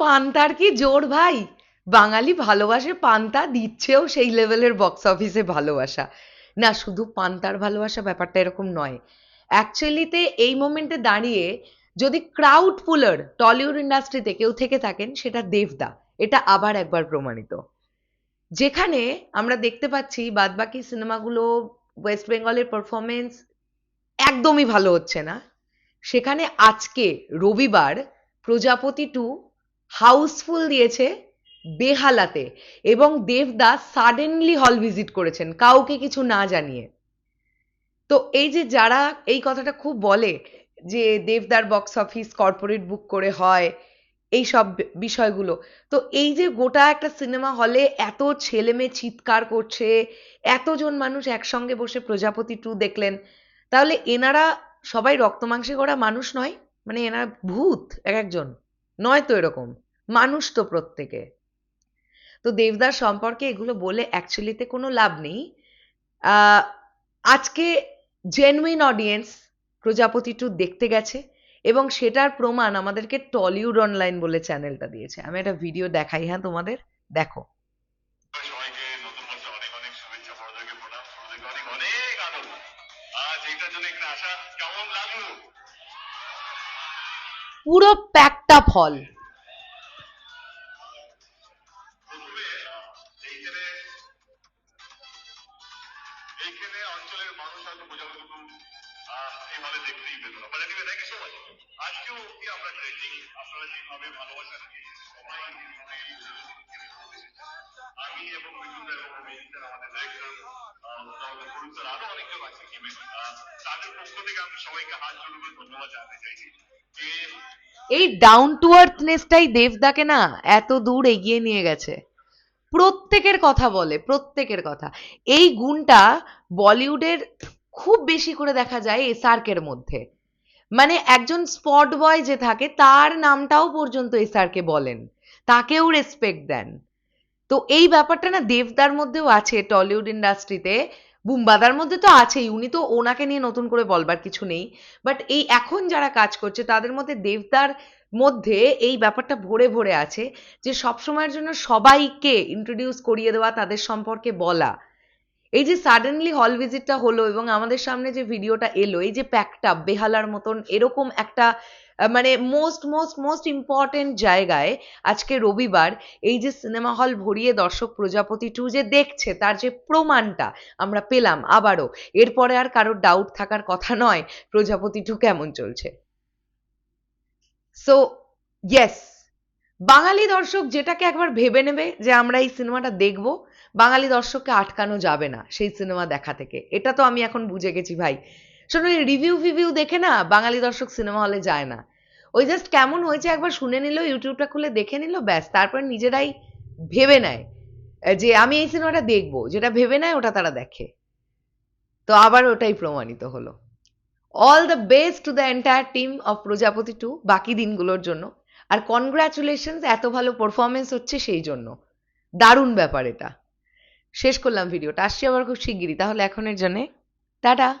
Panther কি জোর ভাই? বাঙালি ভালোবাসে পান্তা, দিচ্ছেও সেই লেভেলের বক্স অফিসে ভালোবাসা। না, শুধু পান্তার ভালোবাসা ব্যাপারটা এরকম নয়। অ্যাকচুয়ালিতে এই মোমেন্টে দাঁড়িয়ে যদি ক্রাউড পুলার টলিউড ইন্ডাস্ট্রিতে কেউ থেকে থাকেন, সেটা দেবদা। এটা আবার একবার প্রমাণিত। যেখানে আমরা দেখতে পাচ্ছি বাদবাকি সিনেমাগুলো ওয়েস্ট বেঙ্গলের পারফরমেন্স একদমই ভালো হচ্ছে না। সেখানে আজকে রবিবার প্রজাপতি টু হাউসফুল দিয়েছে বেহালাতে এবং দেবদাস সাডেনলি হল ভিজিট করেছেন, কাউকে কিছু না জানিয়ে। তো এই যে যারা এই কথাটা খুব বলে যে দেবদার বক্স অফিস কর্পোরেট বুক করে হয়, এই সব বিষয়গুলো, তো এই যে গোটা একটা সিনেমা হলে এত ছেলে মেয়ে চিৎকার করছে, এতজন মানুষ একসঙ্গে বসে প্রজাপতি টু দেখলেন, তাহলে এনারা সবাই রক্ত মাংসে গড়া মানুষ নয় মানে এনারা ভূত এক একজন, নয় তো এরকম। মানুষ তো প্রত্যেকে। তো দেবদার সম্পর্কে এগুলো বলে অ্যাকচুয়ালিতে কোনো লাভ নেই। আহ, আজকে জেনুইন অডিয়েন্স প্রজাপতি টু দেখতে গেছে এবং সেটার প্রমাণ আমাদেরকে টলিউড অনলাইন বলে চ্যানেলটা দিয়েছে। আমি একটা ভিডিও দেখাই হ্যাঁ তোমাদের? দেখো। পুরো প্যাকটা বছর এইখানে অঞ্চলের মানুষ হয়তো বোঝাবো কিন্তু এই হলে দেখতেই পেত না। But anyway thank you so much আজকেও কি আমরা ট্রেনিং আপনারা যেভাবে ভালোবাসা আমি এবং বিজুদা এবং স্যার আমাদের ডিরেক্টর আমাদের প্রডিউসার আরও অনেকজন আছে টিমে তাদের পক্ষ থেকে আমি সবাইকে হাত জোড় করে ধন্যবাদ জানাতে চাইছি এই ডাউন টু আর্থনেসটাই দেবদাকে না এত দূর এগিয়ে নিয়ে গেছে। প্রত্যেকের কথা বলে, প্রত্যেকের কথা। এই গুণটা বলিউডের খুব বেশি করে দেখা যায় এসআরকের মধ্যে। মানে একজন স্পট বয় যে থাকে, তার নামটাও পর্যন্ত এসআরকে বলেন। তাকেও রেসপেক্ট দেন। তো এই ব্যাপারটা না দেবদার মধ্যেও আছে, টলিউড ইন্ডাস্ট্রিতে। বুম্বাদার মধ্যে তো আছেই, উনি তো ওনাকে নিয়ে নতুন করে বলবার কিছু নেই। বাট এই এখন যারা কাজ করছে, তাদের মধ্যে দেবদার মধ্যে এই ব্যাপারটা ভরে ভরে আছে যে সবসময়ের জন্য সবাইকে ইন্ট্রোডিউস করিয়ে দেওয়া, তাদের সম্পর্কে বলা। এই যে সাডেনলি হল ভিজিটটা হলো এবং আমাদের সামনে যে ভিডিওটা এলো, এই যে প্যাকটা বেহালার মতন এরকম একটা মানে মোস্ট মোস্ট মোস্ট ইম্পর্টেন্ট জায়গায় আজকে রবিবার এই যে সিনেমা হল ভরিয়ে দর্শক প্রজাপতি টু যে দেখছে, তার যে প্রমাণটা আমরা পেলাম আবারও। এরপরে আর কারোর ডাউট থাকার কথা নয়, প্রজাপতি টু কেমন চলছে? সো ইয়েস বাঙালি দর্শক যেটাকে একবার ভেবে নেবে যে আমরা এই সিনেমাটা দেখব, বাঙালি দর্শককে আটকানো যাবে না সেই সিনেমা দেখা থেকে। এটা তো আমি এখন বুঝে গেছি ভাই। শোনো রিভিউ ফিভিউ দেখে না বাঙালি দর্শক সিনেমা হলে যায় না। ওই জাস্ট কেমন হয়েছে একবার শুনে নিল, ইউটিউবটা খুলে দেখে নিল, ব্যাস, তারপর নিজেরাই ভেবে নেয় যে আমি এই সিনেমাটা দেখব। যেটা ভেবে নেয় ওটা তারা দেখে। তো আবার ওটাই প্রমাণিত হলো। All the best to the entire team of Projapoti to বাকি দিনগুলোর জন্য। আর কনগ্রাচুলেশনস এত ভালো পারফরমেন্স হচ্ছে সেই জন্য। দারুণ ব্যাপার এটা। শেষ করলাম ভিডিওটা আসছি আবার খুব শিগগিরই। তাহলে এখনের জন্যে টাটা।